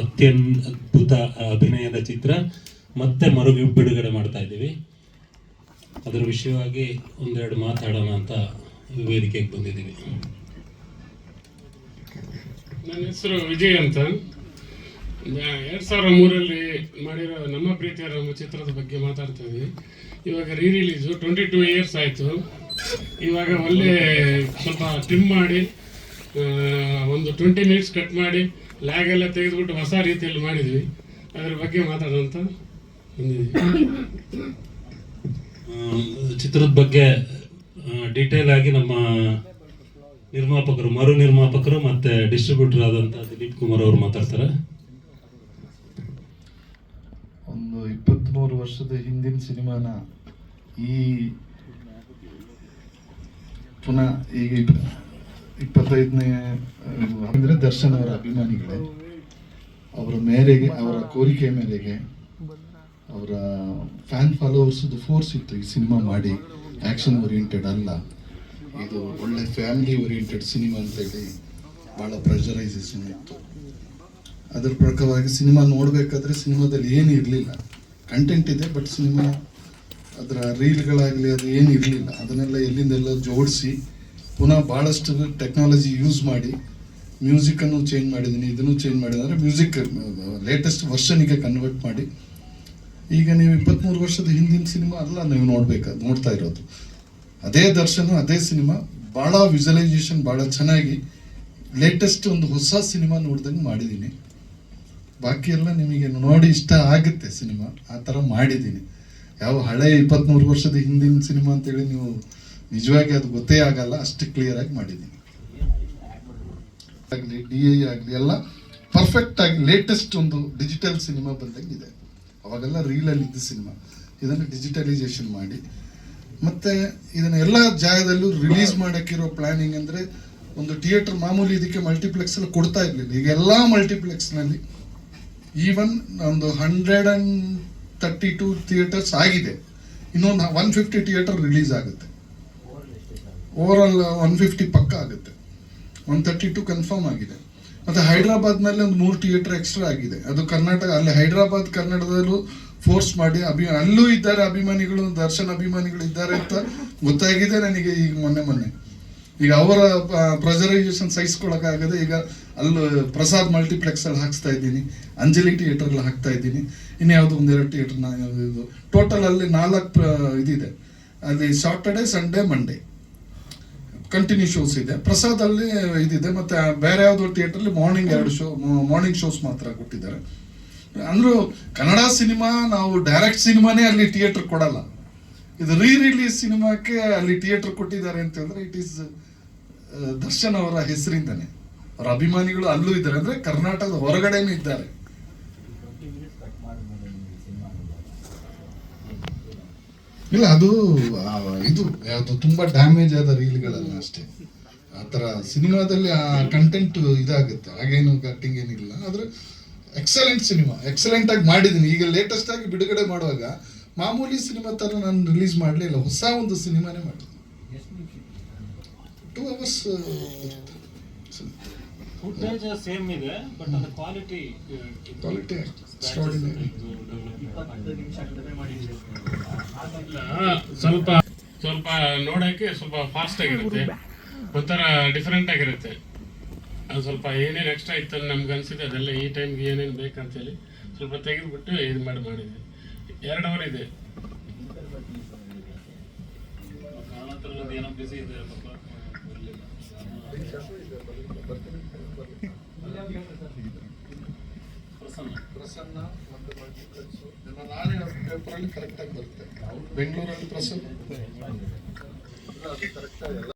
ಅತ್ಯದ್ಭುತ ಅಭಿನಯದ ಚಿತ್ರ. ಮತ್ತೆ ಮರು ಬಿಡುಗಡೆ ಮಾಡ್ತಾ ಇದ್ದೀವಿ. ಅದರ ವಿಷಯವಾಗಿ ಒಂದೆರಡು ಮಾತಾಡೋಣ ಅಂತ ವೇದಿಕೆಗೆ ಬಂದಿದ್ದೀವಿ. ನನ್ನ ಹೆಸರು ವಿಜಯ್ ಅಂತ. ಎರಡು ಸಾವಿರ ಮೂರಲ್ಲಿ ಮಾಡಿರೋ ನಮ್ಮ ಪ್ರೀತಿಯ ನಮ್ಮ ಚಿತ್ರದ ಬಗ್ಗೆ ಮಾತಾಡ್ತಾ ಇವಾಗ ರೀ ರಿಲೀಸು ಟ್ವೆಂಟಿ ಟೂ ಇಯರ್ಸ್ ಆಯಿತು. ಇವಾಗ ಒಳ್ಳೆ ಸ್ವಲ್ಪ ಟ್ರಿಮ್ ಮಾಡಿ ಒಂದು ಟ್ವೆಂಟಿ ಮಿನಿಟ್ಸ್ ಕಟ್ ಮಾಡಿ ಲ್ಯಾಗ್ ಎಲ್ಲ ತೆಗೆದುಬಿಟ್ಟು ಹೊಸ ರೀತಿಯಲ್ಲಿ ಮಾಡಿದ್ವಿ. ಅದರ ಬಗ್ಗೆ ಮಾತಾಡೋಂತ ಚಿತ್ರದ ಬಗ್ಗೆ ಡೀಟೇಲ್ ಆಗಿ ನಮ್ಮ ನಿರ್ಮಾಪಕರು ಮರು ನಿರ್ಮಾಪಕರು ಮತ್ತೆ ಡಿಸ್ಟ್ರಿಬ್ಯೂಟರ್ ಆದಂತ ದಿಲೀಪ್ ಕುಮಾರ್ ಅವರು ಮಾತಾಡ್ತಾರೆ. ಒಂದು ಇಪ್ಪತ್ತ್ಮೂರು ವರ್ಷದ ಹಿಂದಿನ ಸಿನಿಮಾನ ಈ ಪುನಃ ಈಗ ಇಪ್ಪತ್ತೈದನೇ ಅಂದರೆ ದರ್ಶನ್ ಅವರ ಅಭಿಮಾನಿಗಳೇ. ಅವರ ಮೇರೆಗೆ, ಅವರ ಕೋರಿಕೆ ಮೇರೆಗೆ ಅವರ ಫ್ಯಾನ್ ಫಾಲೋವರ್ಸ್ದು ಫೋರ್ಸ್ ಇತ್ತು ಈ ಸಿನಿಮಾ ಮಾಡಿ. ಆ್ಯಕ್ಷನ್ ಓರಿಯೆಂಟೆಡ್ ಅಲ್ಲ. ಇದು ಒಳ್ಳೆ ಫ್ಯಾಮಿಲಿ ಓರಿಯೆಂಟೆಡ್ ಸಿನಿಮಾ ಅಂತೇಳಿ ಭಾಳ ಪ್ರೆಷರೈಸೇಷನ್ ಇತ್ತು. ಅದರ ಪ್ರಕಾರವಾಗಿ ಸಿನಿಮಾ ನೋಡಬೇಕಾದ್ರೆ ಸಿನಿಮಾದಲ್ಲಿ ಏನು ಇರಲಿಲ್ಲ. ಕಂಟೆಂಟ್ ಇದೆ ಬಟ್ ಸಿನಿಮಾ ಅದರ ರೀಲ್ಗಳಾಗಲಿ ಅದು ಏನು ಇರಲಿಲ್ಲ. ಅದನ್ನೆಲ್ಲ ಎಲ್ಲಿಂದೆಲ್ಲ ಜೋಡಿಸಿ ಪುನಃ ಭಾಳಷ್ಟು ಟೆಕ್ನಾಲಜಿ ಯೂಸ್ ಮಾಡಿ ಮ್ಯೂಸಿಕನ್ನು ಚೇಂಜ್ ಮಾಡಿದ್ದೀನಿ, ಇದನ್ನು ಚೇಂಜ್ ಮಾಡಿದೆ ಅಂದರೆ ಮ್ಯೂಸಿಕ್ ಲೇಟೆಸ್ಟ್ ವರ್ಷನಿಗೆ ಕನ್ವರ್ಟ್ ಮಾಡಿ. ಈಗ ನೀವು ಇಪ್ಪತ್ತ್ಮೂರು ವರ್ಷದ ಹಿಂದಿನ ಸಿನಿಮಾ ಅಲ್ಲ, ನೀವು ನೋಡ್ಬೇಕು, ನೋಡ್ತಾ ಇರೋದು. ಅದೇ ದರ್ಶನ, ಅದೇ ಸಿನಿಮಾ ಭಾಳ ವಿಜುವಲೈಸೇಷನ್ ಭಾಳ ಚೆನ್ನಾಗಿ ಲೇಟೆಸ್ಟ್ ಒಂದು ಹೊಸ ಸಿನಿಮಾ ನೋಡ್ದಂಗೆ ಮಾಡಿದ್ದೀನಿ. ಬಾಕಿ ಎಲ್ಲ ನಿಮಗೆ ನೋಡಿ ಇಷ್ಟ ಆಗುತ್ತೆ ಸಿನಿಮಾ ಆ ಥರ ಮಾಡಿದ್ದೀನಿ. ಯಾವ ಹಳೆ ಇಪ್ಪತ್ತ್ಮೂರು ವರ್ಷದ ಹಿಂದಿನ ಸಿನಿಮಾ ಅಂತೇಳಿ ನೀವು ನಿಜವಾಗಿ ಅದು ಗೊತ್ತೇ ಆಗಲ್ಲ, ಅಷ್ಟು ಕ್ಲಿಯರ್ ಆಗಿ ಮಾಡಿದ್ದೀನಿ. ಆಗಲಿ ಡಿ ಐ ಆಗಲಿ, ಎಲ್ಲ ಪರ್ಫೆಕ್ಟ್ ಆಗಿ ಲೇಟೆಸ್ಟ್ ಒಂದು ಡಿಜಿಟಲ್ ಸಿನಿಮಾ ಬಂದಂಗಿದೆ ಅವಾಗೆಲ್ಲ ರೀಲಲ್ಲಿ ಇದ್ದ ಸಿನಿಮಾ ಇದನ್ನು ಡಿಜಿಟಲೈಸೇಷನ್ ಮಾಡಿ. ಮತ್ತೆ ಇದನ್ನು ಎಲ್ಲ ಜಾಗದಲ್ಲೂ ರಿಲೀಸ್ ಮಾಡೋಕ್ಕಿರೋ ಪ್ಲಾನಿಂಗ್ ಅಂದರೆ ಒಂದು ಥಿಯೇಟರ್ ಮಾಮೂಲಿ ಇದಕ್ಕೆ ಮಲ್ಟಿಪ್ಲೆಕ್ಸ್ ಎಲ್ಲ ಕೊಡ್ತಾ ಇರಲಿಲ್ಲ. ಈಗ ಎಲ್ಲ ಮಲ್ಟಿಪ್ಲೆಕ್ಸ್ನಲ್ಲಿ ಈವನ್ ಒಂದು hundred and thirty two theatres ಆಗಿದೆ. ಇನ್ನೊಂದು ಒನ್ ಫಿಫ್ಟಿ ಥಿಯೇಟರ್ ರಿಲೀಸ್ ಆಗುತ್ತೆ. ಓವರ್ ಆಲ್ ಒನ್ ಫಿಫ್ಟಿ ಪಕ್ಕ ಆಗುತ್ತೆ. ಒನ್ ತರ್ಟಿ ಟು ಕನ್ಫರ್ಮ್ ಆಗಿದೆ. ಮತ್ತೆ ಹೈದ್ರಾಬಾದ್ನಲ್ಲಿ ಒಂದು ಮೂರು ಥಿಯೇಟರ್ ಎಕ್ಸ್ಟ್ರಾ ಆಗಿದೆ. ಅದು ಕರ್ನಾಟಕ, ಅಲ್ಲಿ ಹೈದ್ರಾಬಾದ್ ಕನ್ನಡದಲ್ಲೂ ಫೋರ್ಸ್ ಮಾಡಿ ಅಭಿ, ಅಲ್ಲೂ ಇದ್ದಾರೆ ಅಭಿಮಾನಿಗಳು, ದರ್ಶನ್ ಅಭಿಮಾನಿಗಳು ಇದ್ದಾರೆ ಅಂತ ಗೊತ್ತಾಗಿದೆ ನನಗೆ ಈಗ ಮೊನ್ನೆ ಮೊನ್ನೆ. ಈಗ ಅವರ ಪ್ರೆಸರೈಸೇಷನ್ ಸಹಿಸ್ಕೊಳಕ್ಕಾಗದೆ ಈಗ ಅಲ್ಲಿ ಪ್ರಸಾದ್ ಮಲ್ಟಿಪ್ಲೆಕ್ಸ್ ಅಲ್ಲಿ ಹಾಕ್ಸ್ತಾ ಇದ್ದೀನಿ. ಅಂಜಲಿ ಥಿಯೇಟರ್ ಅಲ್ಲಿ ಹಾಕ್ತಾ ಇದ್ದೀನಿ. ಇನ್ಯಾವುದೋ ಒಂದೆರಡು ಥಿಯೇಟರ್ ಇದು ಟೋಟಲ್ ಅಲ್ಲಿ ನಾಲ್ಕು ಇದಿದೆ. ಅಲ್ಲಿ Saturday Sunday Monday continue shows ಇದೆ. ಪ್ರಸಾದ್ ಅಲ್ಲಿ ಇದಿದೆ, ಮತ್ತೆ ಬೇರೆ ಯಾವುದೋ ಥಿಯೇಟರ್ ಅಲ್ಲಿ ಮಾರ್ನಿಂಗ್ ಎರಡು ಶೋ ಮಾರ್ನಿಂಗ್ ಶೋಸ್ ಮಾತ್ರ ಕೊಟ್ಟಿದ್ದಾರೆ. ಅಂದ್ರೂ ಕನ್ನಡ ಸಿನಿಮಾ ನಾವು ಡೈರೆಕ್ಟ್ ಸಿನಿಮಾನೇ ಅಲ್ಲಿ ಥಿಯೇಟರ್ ಕೊಡಲ್ಲ. ಇದು ರೀ ರಿಲೀಸ್ ಸಿನಿಮಾಕ್ಕೆ ಅಲ್ಲಿ ಥಿಯೇಟರ್ ಕೊಟ್ಟಿದ್ದಾರೆ ಅಂತಂದ್ರೆ ಇಟ್ ಈಸ್ ದರ್ಶನ್ ಅವರ ಹೆಸರಿಂದನೇ. ಅವರ ಅಭಿಮಾನಿಗಳು ಅಲ್ಲೂ ಇದ್ದಾರೆ. ಅಂದ್ರೆ ಕರ್ನಾಟಕದ ಹೊರಗಡೆನೂ ಇದ್ದಾರೆ. ಇಲ್ಲ, ಅದು ಇದು ಯಾವುದು ತುಂಬಾ ಡ್ಯಾಮೇಜ್ ಆದ ರೀಲ್ಗಳಲ್ಲ ಅಷ್ಟೇ. ಆ ಥರ ಸಿನಿಮಾದಲ್ಲಿ ಆ ಕಂಟೆಂಟ್ ಇದಾಗುತ್ತೆ. ಹಾಗೇನು ಕಟ್ಟಿಂಗ್ ಏನಿಲ್ಲ. ಆದ್ರೆ ಎಕ್ಸಲೆಂಟ್ ಸಿನಿಮಾ ಎಕ್ಸಲೆಂಟ್ ಆಗಿ ಮಾಡಿದ್ದೀನಿ. ಈಗ ಲೇಟೆಸ್ಟ್ ಆಗಿ ಬಿಡುಗಡೆ ಮಾಡುವಾಗ ಮಾಮೂಲಿ ಸಿನಿಮಾ ಥರ ನಾನು ರಿಲೀಸ್ ಮಾಡಲಿಲ್ಲ ಹೊಸ ಒಂದು ಸಿನಿಮಾನೇ ಮಾಡಿದ್ದೀನಿ. ಟೂ ಅವರ್ಸ್ ಫುಟೇಜ್ ಸೇಮ್ ಇದೆ ಬಟ್ ಅದು ಕ್ವಾಲಿಟಿ ಸ್ವಲ್ಪ ಸ್ವಲ್ಪ ನೋಡೋಕ್ಕೆ ಸ್ವಲ್ಪ ಫಾಸ್ಟ್ ಆಗಿರುತ್ತೆ. ಒಂಥರ ಡಿಫ್ರೆಂಟ್ ಆಗಿರುತ್ತೆ. ಅದು ಸ್ವಲ್ಪ ಏನೇನು ಎಕ್ಸ್ಟ್ರಾ ಇತ್ತು ನಮ್ಗೆ ಅನ್ಸಿದೆ ಅದೆಲ್ಲ ಈ ಟೈಮ್ಗೆ ಏನೇನು ಬೇಕಂತೇಳಿ ಸ್ವಲ್ಪ ತೆಗೆದುಬಿಟ್ಟು ಇದು ಮಾಡಿ ಮಾಡಿದ್ವಿ. ಎರಡು ಅವರ್ ಇದೆ. ಏನೋ ಬಿಸಿ ಇದೆ ಪ್ರಸನ್ನ ಪ್ರಸನ್ನ ಮತ್ತು multiplex. ನನ್ನ ನಾಳೆ ಪೇಪರಲ್ಲಿ ಕರೆಕ್ಟಾಗಿ ಬರುತ್ತೆ. ಬೆಂಗಳೂರಲ್ಲಿ ಪ್ರಸನ್ನ.